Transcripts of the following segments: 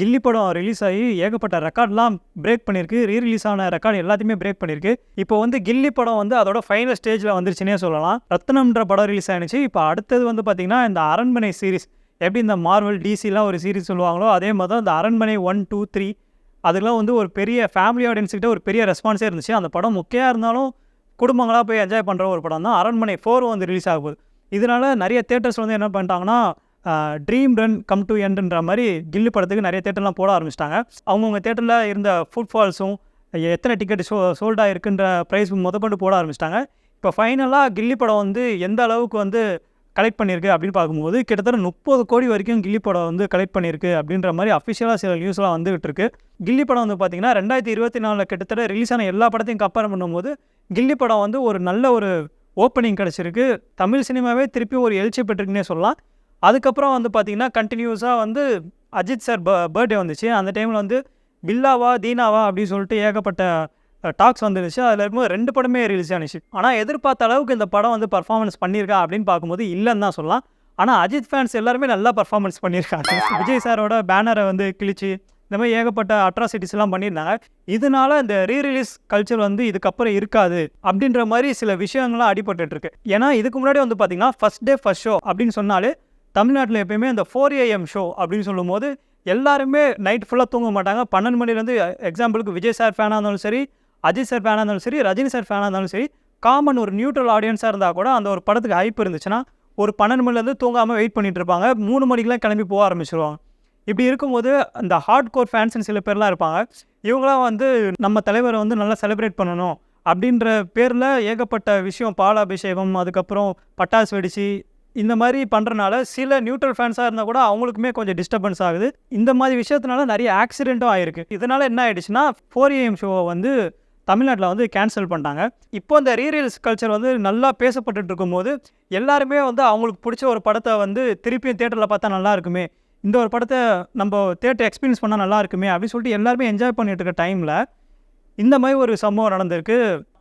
கில்லி படம் ரிலீஸ் ஆகி ஏகப்பட்ட ரெக்கார்ட்லாம் பிரேக் பண்ணியிருக்கு. ரீ ரிலீஸ் ஆன ரெக்கார்டு எல்லாத்தையுமே பிரேக் பண்ணியிருக்கு. இப்போ வந்து கில்லி படம் வந்து அதோட ஃபைனல் ஸ்டேஜில் வந்துருச்சுன்னே சொல்லலாம். ரத்னம்ன்ற படம் ரிலீஸ் ஆனிச்சு இப்போ அடுத்தது வந்து பார்த்திங்கன்னா இந்த அரண்மனை சீரிஸ் எப்படி இந்த மார்வல் டிசிலாம் ஒரு சீரிஸ் சொல்லுவாங்களோ அதே மாதிரி தான் இந்த அரண்மனை ஒன் டூ த்ரீ அதுக்கெலாம் வந்து ஒரு பெரிய ஃபேமிலி ஆடியன்ஸ்கிட்ட ஒரு பெரிய ரெஸ்பான்ஸே இருந்துச்சு. அந்த படம் முக்கியமாக இருந்தாலும் குடும்பங்களாக போய் என்ஜாய் பண்ணுற ஒரு படம் தான் அரண்மனை ஃபோர் வந்து ரிலீஸ் ஆகும் இதனால் நிறைய தேட்டர்ஸ் வந்து என்ன பண்ணிட்டாங்கன்னா ட்ரீம் ரன் கம் டு எண்டுன்ற மாதிரி கில்லி படத்துக்கு நிறைய தேட்டர்லாம் போட ஆரம்பிச்சிட்டாங்க. அவங்கவுங்க தேட்டரில் இருந்த ஃபுட்ஃபால்ஸும் எத்தனை டிக்கெட் ஷோ சோல்டாக இருக்குன்ற ப்ரைஸ் முதற்கொண்டு போட ஆரம்பிச்சிட்டாங்க. இப்போ ஃபைனலாக கில்லி படம் வந்து எந்த அளவுக்கு வந்து கலெக்ட் பண்ணியிருக்கு அப்படின்னு பார்க்கும்போது கிட்டத்தட்ட முப்பது கோடி வரைக்கும் கில்லி படம் வந்து கலெக்ட் பண்ணியிருக்கு அப்படின்ற மாதிரி அஃபிஷியலாக சில நியூஸ்லாம் வந்துகிட்டு இருக்கு. கில்லி படம் வந்து பார்த்தீங்கன்னா ரெண்டாயிரத்தி இருபத்தி நாலில் கிட்டத்தட்ட ரிலீஸ் ஆன எல்லா படத்தையும் கம்பேர் பண்ணும்போது கில்லி படம் வந்து ஒரு நல்ல ஒரு ஓப்பனிங் கிடச்சிருக்கு. தமிழ் சினிமாவே திருப்பி ஒரு எழுச்சி பெற்றிருக்குன்னே சொல்லலாம். அதுக்கப்புறம் வந்து பார்த்திங்கன்னா கண்டினியூஸாக வந்து அஜித் சார் ப பர்த்டே வந்துச்சு. அந்த டைமில் வந்து பில்லாவா தீனாவா அப்படின்னு சொல்லிட்டு ஏகப்பட்ட டாக்ஸ் வந்துருச்சு. அதில் இருக்கும்போது ரெண்டு படமே ரிலீஸ் ஆனிச்சு. ஆனால் எதிர்பார்த்த அளவுக்கு இந்த படம் வந்து பர்ஃபார்மன்ஸ் பண்ணியிருக்கா அப்படின்னு பார்க்கும்போது இல்லைன்னு தான் சொல்லலாம். ஆனால் அஜித் ஃபேன்ஸ் எல்லாருமே நல்லா பர்ஃபார்மன்ஸ் பண்ணியிருக்காங்க. விஜய் சாரோட பேனரை வந்து கிழிச்சு இந்த மாதிரி ஏகப்பட்ட அட்ராசிட்டிஸ்லாம் பண்ணியிருந்தாங்க. இதனால இந்த ரீ ரிலீஸ் கல்ச்சர் வந்து இதுக்கப்புறம் இருக்காது அப்படின்ற மாதிரி சில விஷயங்கள்லாம் அடிபட்டுருக்கு ஏன்னா இதுக்கு முன்னாடி வந்து பார்த்தீங்கன்னா ஃபஸ்ட் டே ஃபஸ்ட் ஷோ அப்படின்னு சொன்னாலே தமிழ்நாட்டில் எப்பயுமே இந்த ஃபோர் ஏஎம் ஷோ அப்படின்னு சொல்லும்போது எல்லாருமே நைட் ஃபுல்லாக தூங்க மாட்டாங்க. பன்னெண்டு மணிலேருந்து எக்ஸாம்பிளுக்கு விஜய் சார் ஃபேனாக இருந்தாலும் சரி அஜித் சார் ஃபேனாக இருந்தாலும் சரி ரஜினி சார் ஃபேனாக இருந்தாலும் சரி காமன் ஒரு நியூட்ரல் ஆடியன்ஸாக இருந்தால் கூட அந்த ஒரு படத்துக்கு ஹைப் இருந்துச்சுன்னா ஒரு பன்னெண்டு மணிலேருந்து தூங்காமல் வெயிட் பண்ணிகிட்ருப்பாங்க இருப்பாங்க. மூணு மணிக்கெலாம் கிளம்பி போக ஆரம்பிச்சிருவாங்க. இப்படி இருக்கும்போது அந்த ஹார்ட் கோர் ஃபேன்ஸ்னு சில பேர்லாம் இருப்பாங்க. இவங்களாம் வந்து நம்ம தலைவரை வந்து நல்லா செலிப்ரேட் பண்ணணும் அப்படின்ற பேரில் ஏகப்பட்ட விஷயம் பாலாபிஷேகம் அதுக்கப்புறம் பட்டாசு வெடிச்சு இந்த மாதிரி பண்ணுறனால சில நியூட்ரல் ஃபேன்ஸாக இருந்தால் கூட அவங்களுக்குமே கொஞ்சம் டிஸ்டர்பன்ஸ் ஆகுது. இந்த மாதிரி விஷயத்தினால நிறைய ஆக்சிடெண்ட்டும் ஆயிருக்கு இதனால் என்ன ஆயிடுச்சுன்னா ஃபோர் ஏஎம் ஷோவை வந்து தமிழ்நாட்டில் வந்து கேன்சல் பண்ணிட்டாங்க. இப்போ இந்த ரீரியல்ஸ் கல்ச்சர் வந்து நல்லா பேசப்பட்டுட்டு இருக்கும்போது எல்லாருமே வந்து அவங்களுக்கு பிடிச்ச ஒரு படத்தை வந்து திருப்பியும் தேட்டரில் பார்த்தா நல்லா இருக்குமே. இந்த ஒரு படத்தை நம்ம தேட்டர் எக்ஸ்பீரியன்ஸ் பண்ணால் நல்லா இருக்குமே அப்படின்னு சொல்லிட்டு எல்லாருமே என்ஜாய் பண்ணிட்டு இருக்க டைமில் இந்த மாதிரி ஒரு சம்பவம் நடந்திருக்கு.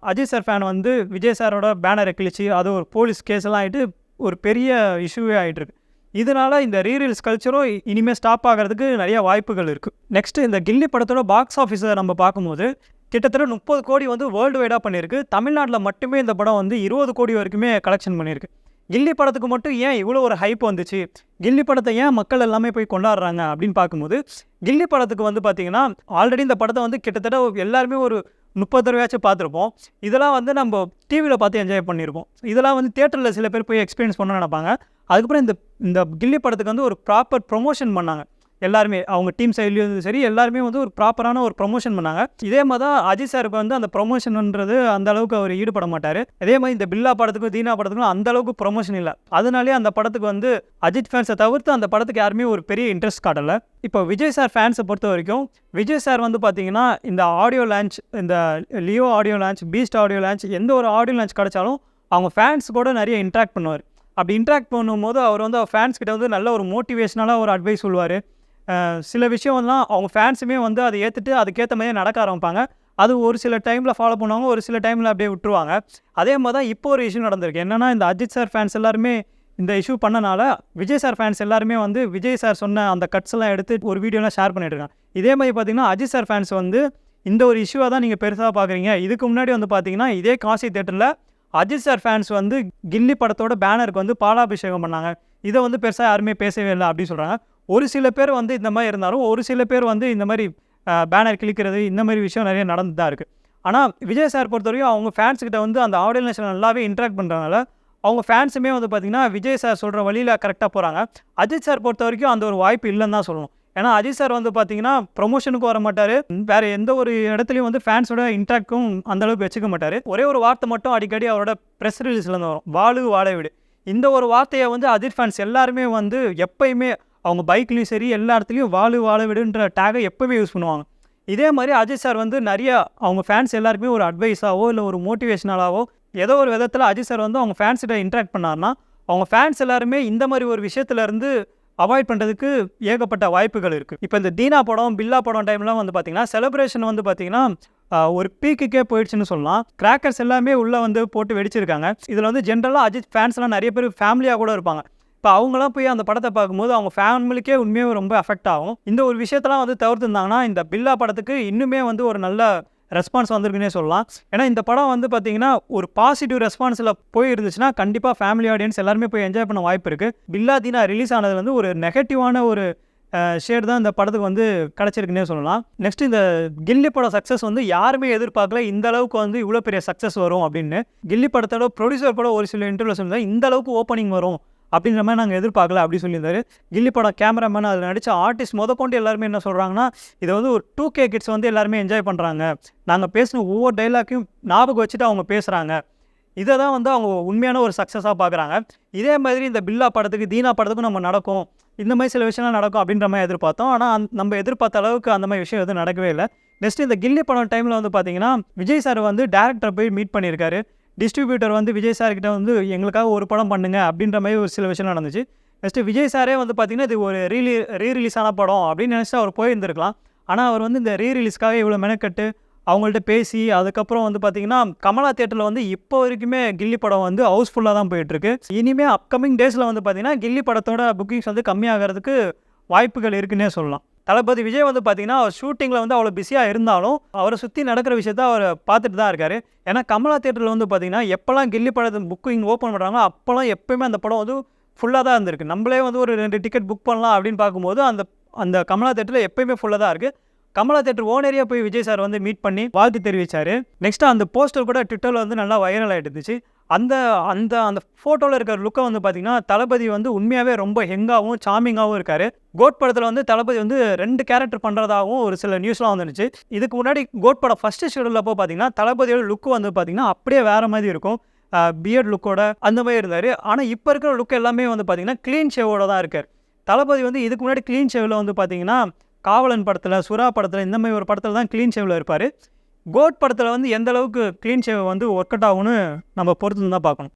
அஜய் சார் ஃபேன் வந்து விஜய் சாரோட பேனரை கிழிச்சு அது ஒரு போலீஸ் கேஸ் எல்லாம் ஆகிட்டு ஒரு பெரிய இஷ்யூவே ஆகிட்டு இதனால் இதனால இந்த ரீரீல்ஸ் கல்ச்சரும் இனிமேல் ஸ்டாப் ஆகிறதுக்கு நிறைய வாய்ப்புகள் இருக்குது நெக்ஸ்ட்டு இந்த கில்லி படத்தோட பாக்ஸ் ஆஃபீஸை நம்ம பார்க்கும்போது கிட்டத்தட்ட முப்பது கோடி வந்து வேர்ல்டு வைடாக பண்ணியிருக்கு. தமிழ்நாட்டில் மட்டுமே இந்த படம் வந்து இருபது கோடி வரைக்குமே கலெக்ஷன் பண்ணியிருக்கு. கில்லி படத்துக்கு மட்டும் ஏன் இவ்வளோ ஒரு ஹைப் வந்துச்சு? கில்லி படத்தை ஏன் மக்கள் எல்லாமே போய் கொண்டாடுறாங்க அப்படின்னு பார்க்கும்போது கில்லி படத்துக்கு வந்து பார்த்திங்கன்னா ஆல்ரெடி இந்த படத்தை வந்து கிட்டத்தட்ட எல்லாருமே ஒரு முப்பது தடவையாச்சும் பார்த்துருப்போம். இதெல்லாம் வந்து நம்ம டிவியில் பார்த்து என்ஜாய் பண்ணியிருப்போம் இதெல்லாம் வந்து தேட்டரில் சில பேர் போய் எக்ஸ்பீரியன்ஸ் பண்ண நினைப்பாங்க. அதுக்கப்புறம் இந்த இந்த கில்லி படத்துக்கு வந்து ஒரு ப்ராப்பர் ப்ரொமோஷன் பண்ணாங்க. எல்லாருமே அவங்க டீம் சைட்லேயும் சரி எல்லாருமே வந்து ஒரு ப்ராப்பரான ஒரு ப்ரொமோஷன் பண்ணாங்க. இதே மாதிரி தான் அஜித் சாருக்கு வந்து அந்த ப்ரொமோஷன்ன்றது அந்த அளவுக்கு அவர் ஈடுபட மாட்டார். அதே மாதிரி இந்த பில்லா படத்துக்கும் தீனா படத்துக்கும் அந்த அளவுக்கு ப்ரொமோஷன் இல்லை. அதனாலே அந்த படத்துக்கு வந்து அஜித் ஃபேன்ஸை தவிர்த்து அந்த படத்துக்கு யாருமே ஒரு பெரிய இன்ட்ரெஸ்ட் காட்டலை. இப்போ விஜய் சார் ஃபேன்ஸை பொறுத்த வரைக்கும் விஜய் சார் வந்து பார்த்தீங்கன்னா இந்த ஆடியோ லான்ச் இந்த Leo audio launch Beast audio launch எந்த ஒரு ஆடியோ லான்ச் கிடைச்சாலும் அவங்க ஃபேன்ஸ் கூட நிறைய இன்ட்ராக்ட் பண்ணுவார். அப்படி இன்ட்ராக்ட் பண்ணும்போது அவர் வந்து அவர் ஃபேன்ஸ் கிட்ட வந்து நல்ல ஒரு மோட்டிவேஷனலாக ஒரு அட்வைஸ் சொல்லுவார். சில விஷயம்லாம் அவங்க ஃபேன்ஸுமே வந்து அதை ஏற்றுட்டு அதுக்கேற்ற மாதிரி நடக்க ஆரம்பிப்பாங்க. அது ஒரு சில டைமில் ஃபாலோ பண்ணுவாங்க ஒரு சில டைமில் அப்படியே விட்டுருவாங்க. அதே மாதிரி தான் இப்போ ஒரு இஷ்யூ நடந்திருக்கு. என்னென்னா இந்த அஜித் சார் ஃபேன்ஸ் எல்லாருமே இந்த இஷ்யூ பண்ணனால விஜய் சார் ஃபேன்ஸ் எல்லாருமே வந்து விஜய் சார் சொன்ன அந்த கட்ஸ் எல்லாம் எடுத்து ஒரு வீடியோலாம் ஷேர் பண்ணிட்டு இருக்காங்க. இதே மாதிரி பார்த்தீங்கன்னா அஜித் சார் ஃபேன்ஸ் வந்து இந்த ஒரு இஷ்யூவாக தான் நீங்கள் பெருசாக பார்க்குறீங்க இதுக்கு முன்னாடி வந்து பார்த்தீங்கன்னா இதே காசி தேட்டரில் அஜித் சார் ஃபேன்ஸ் வந்து கில்லி படத்தோட பேனருக்கு வந்து பாலாபிஷேகம் பண்ணாங்க. இதை வந்து பெருசாக யாருமே பேசவே இல்லை அப்படின்னு சொல்கிறாங்க ஒரு சில பேர் வந்து இந்த மாதிரி இருந்தாலும் ஒரு சில பேர் வந்து இந்த மாதிரி பேனர் கிளிக்கிறது இந்த மாதிரி விஷயம் நிறைய நடந்து தான் இருக்குது ஆனால் விஜய் சார் பொறுத்தவரைக்கும் அவங்க ஃபேன்ஸ்கிட்ட வந்து அந்த ஆடியன்ஸில் நல்லாவே இன்ட்ராக்ட் பண்ணுறதுனால அவங்க ஃபேன்ஸுமே வந்து பார்த்திங்கன்னா விஜய் சார் சொல்கிற வழியில் கரெக்டாக போகிறாங்க அஜித் சார் பொறுத்த வரைக்கும் அந்த ஒரு வாய்ப்பு இல்லைன்னு தான் சொல்லணும். ஏன்னா அஜித் சார் வந்து பார்த்தீங்கன்னா ப்ரொமோஷனுக்கு வர மாட்டார். வேறு எந்த ஒரு இடத்துலையும் வந்து ஃபேன்ஸோட இன்ட்ராக்டும் அந்த அளவுக்கு வச்சுக்க மாட்டார். ஒரே ஒரு வார்த்தை மட்டும் அடிக்கடி அவரோட ப்ரெஸ் ரிலீஸ்லேருந்து வரும். வாழு வாழ விடு. இந்த ஒரு வார்த்தையை வந்து அஜித் ஃபேன்ஸ் எல்லாருமே வந்து எப்பயுமே அவங்க பைக்லேயும் சரி எல்லா இடத்துலையும் வாழு வாழ விடுன்ற டேகை எப்போவுமே யூஸ் பண்ணுவாங்க. இதே மாதிரி அஜித் சார் வந்து நிறைய அவங்க ஃபேன்ஸ் எல்லாருக்குமே ஒரு அட்வைஸாவோ இல்லை ஒரு மோட்டிவேஷனலாவோ ஏதோ ஒரு விதத்தில் அஜய் சார் வந்து அவங்க ஃபேன்ஸ்கிட்ட இன்ட்ராக்ட் பண்ணார்னா அவங்க ஃபேன்ஸ் எல்லாருமே இந்த மாதிரி ஒரு விஷயத்துலேருந்து அவாய்ட் பண்ணுறதுக்கு ஏகப்பட்ட வாய்ப்புகள் இருக்குது இப்போ இந்த தீனா படம் பில்லா படம் டைம்லாம் வந்து பார்த்திங்கன்னா செலிப்ரேஷன் வந்து பார்த்தீங்கன்னா ஒரு பீக்குக்கே போயிடுச்சுன்னு சொல்லலாம். கிராக்கர்ஸ் எல்லாமே உள்ளே வந்து போட்டு வெடிச்சிருக்காங்க. இதில் வந்து ஜென்ரலாக அஜித் ஃபேன்ஸ்லாம் நிறைய பேர் ஃபேமிலியாக கூட இருப்பாங்க. இப்போ அவங்களாம் போய் அந்த படத்தை பார்க்கும்போது அவங்க ஃபேமிலிக்கே உண்மையாக ரொம்ப அஃபெக்ட் ஆகும். இந்த ஒரு விஷயத்தெல்லாம் வந்து தவிர்த்துருந்தாங்கன்னா இந்த பில்லா படத்துக்கு இன்னுமே வந்து ஒரு நல்ல ரெஸ்பான்ஸ் வந்திருக்குன்னே சொல்லலாம். ஏன்னா இந்த படம் வந்து பார்த்தீங்கன்னா ஒரு பாசிட்டிவ் ரெஸ்பான்ஸில் போய் இருந்துச்சுன்னா கண்டிப்பாக ஃபேமிலி ஆடியன்ஸ் எல்லாருமே போய் என்ஜாய் பண்ண வாய்ப்பு இருக்குது பில்லா தீனா ரிலீஸ் ஆனதுலேருந்து ஒரு நெகட்டிவான ஒரு ஷேட் தான் இந்த படத்துக்கு வந்து கிடச்சிருக்குன்னே சொல்லலாம். நெக்ஸ்ட் இந்த கில்லி படம் சக்ஸஸ் வந்து யாருமே எதிர்பார்க்கல இந்த அளவுக்கு வந்து இவ்வளோ பெரிய சக்ஸஸ் வரும் அப்படின்னு. கில்லி படத்தோட ப்ரொடியூசர் கூட ஒரு சில இன்டர்வியூ சொல்லியிருந்தாரு இந்த அளவுக்கு ஓப்பனிங் வரும். அப்படின்ற மாதிரி நாங்கள் எதிர்பார்க்கல அப்படி சொல்லியிருந்தாரு. கில்லி படம் கேமராமேன் அதில் நடித்த ஆர்டிஸ்ட் முத கொண்டு எல்லாருமே என்ன சொல்கிறாங்கன்னா இதை வந்து ஒரு டூ கே கிட்ஸ் வந்து எல்லாருமே என்ஜாய் பண்ணுறாங்க நாங்கள் பேசின ஒவ்வொரு டைலாக்கையும் ஞாபகம் வச்சுட்டு அவங்க பேசுகிறாங்க இதை தான் வந்து அவங்க உண்மையான ஒரு சக்ஸஸாக பார்க்குறாங்க இதே மாதிரி இந்த பில்லா படத்துக்கு தீனா படத்துக்கும் நம்ம நடக்கும். இந்த மாதிரி சில விஷயம்லாம் நடக்கும் அப்படின்ற மாதிரி எதிர்பார்த்தோம். ஆனால் நம்ம எதிர்பார்த்த அளவுக்கு அந்த மாதிரி விஷயம் எதுவும் நடக்கவே இல்லை. நெக்ஸ்ட் இந்த கில்லி படம் டைமில் வந்து பார்த்தீங்கன்னா விஜய் சார் வந்து டேரக்டரை போய் மீட் பண்ணியிருக்காரு. டிஸ்ட்ரிபியூட்டர் வந்து விஜய் சார்கிட்ட வந்து எங்களுக்காக ஒரு படம் பண்ணுங்க அப்படின்ற மாதிரி ஒரு சில விஷயம் நடந்துச்சு. நெக்ஸ்ட்டு விஜய் சாரே வந்து பார்த்தீங்கன்னா இது ஒரு ரீலி ரீ ரிலீஸான படம் அப்படின்னு நினச்சிட்டு அவர் போயிருந்திருக்கலாம். ஆனால் அவர் வந்து இந்த ரீ ரிலீஸ்க்காக இவ்வளோ மெனக்கட்டு அவங்கள்ட்ட பேசி அதுக்கப்புறம் வந்து பார்த்தீங்கன்னா கமலா தேட்டரில் வந்து இப்போ வரைக்குமே கில்லி படம் வந்து ஹவுஸ்ஃபுல்லாக தான் போயிட்டுருக்கு. இனிமேல் அப்கமிங் டேஸில் வந்து பார்த்தீங்கன்னா கில்லி படத்தோட புக்கிங்ஸ் வந்து கம்மியாகிறதுக்கு வாய்ப்புகள் இருக்குன்னே சொல்லலாம். தளபதி விஜய் வந்து பார்த்தீங்கன்னா அவர் ஷூட்டிங்கில் வந்து அவ்வளோ பிஸியாக இருந்தாலும் அவரை சுற்றி நடக்கிற விஷயத்த அவர் பார்த்துட்டு தான் இருக்காரு. ஏன்னா கமலா தேட்டரில் வந்து பார்த்தீங்கன்னா எப்போல்லாம் கில்லி படத்தை புக்கிங் ஓப்பன் பண்ணுறாங்களோ அப்போல்லாம் எப்போயுமே அந்த படம் வந்து ஃபுல்லாக தான் இருந்திருக்கு. நம்மளே வந்து ஒரு ரெண்டு டிக்கெட் புக் பண்ணலாம் அப்படின்னு பார்க்கும்போது அந்த அந்த கமலா தேட்டரில் எப்போயுமே ஃபுல்லாக தான் இருக்குது கமலா தேட்டர் ஓனரியாக போய் விஜய் சார் வந்து மீட் பண்ணி வாழ்த்து தெரிவித்தார் நெக்ஸ்ட்டு அந்த போஸ்டர் கூட ட்விட்டரில் வந்து நல்லா வைரல் ஆகிட்டு இருந்துச்சு. அந்த அந்த அந்த ஃபோட்டோவில் இருக்கிற லுக்கை வந்து பார்த்தீங்கன்னா தளபதி வந்து உண்மையாகவே ரொம்ப ஹெங்காகவும் சாமிங்காகவும் இருக்கார். கோட் படத்தில் வந்து தளபதி வந்து ரெண்டு கேரக்டர் பண்ணுறதாகவும் ஒரு சில நியூஸ்லாம் வந்துருச்சு. இதுக்கு முன்னாடி கோட் படம் ஃபஸ்ட்டு ஷெடியூலில் அப்போ பார்த்தீங்கன்னா தளபதியோட லுக்கு வந்து பார்த்தீங்கன்னா அப்படியே வேறு மாதிரி இருக்கும். பியர்ட் லுக்கோட அந்த மாதிரி இருந்தார். ஆனால் இப்போ இருக்கிற லுக் எல்லாமே வந்து பார்த்தீங்கன்னா க்ளீன் ஷேவோட தான் இருக்கார். தளபதி வந்து இதுக்கு முன்னாடி க்ளீன் ஷேவில் வந்து பார்த்திங்கன்னா காவலன் படத்தில் சுறா படத்தில் இந்த மாதிரி ஒரு படத்தில் தான் க்ளீன் ஷேவில் இருப்பார். கோட் படத்தில் வந்து எந்த அளவுக்கு க்ளீன் ஷேவ் வந்து ஒர்க் அவுட் ஆகும்னு நம்ம பொறுத்து தான் பார்க்கணும்.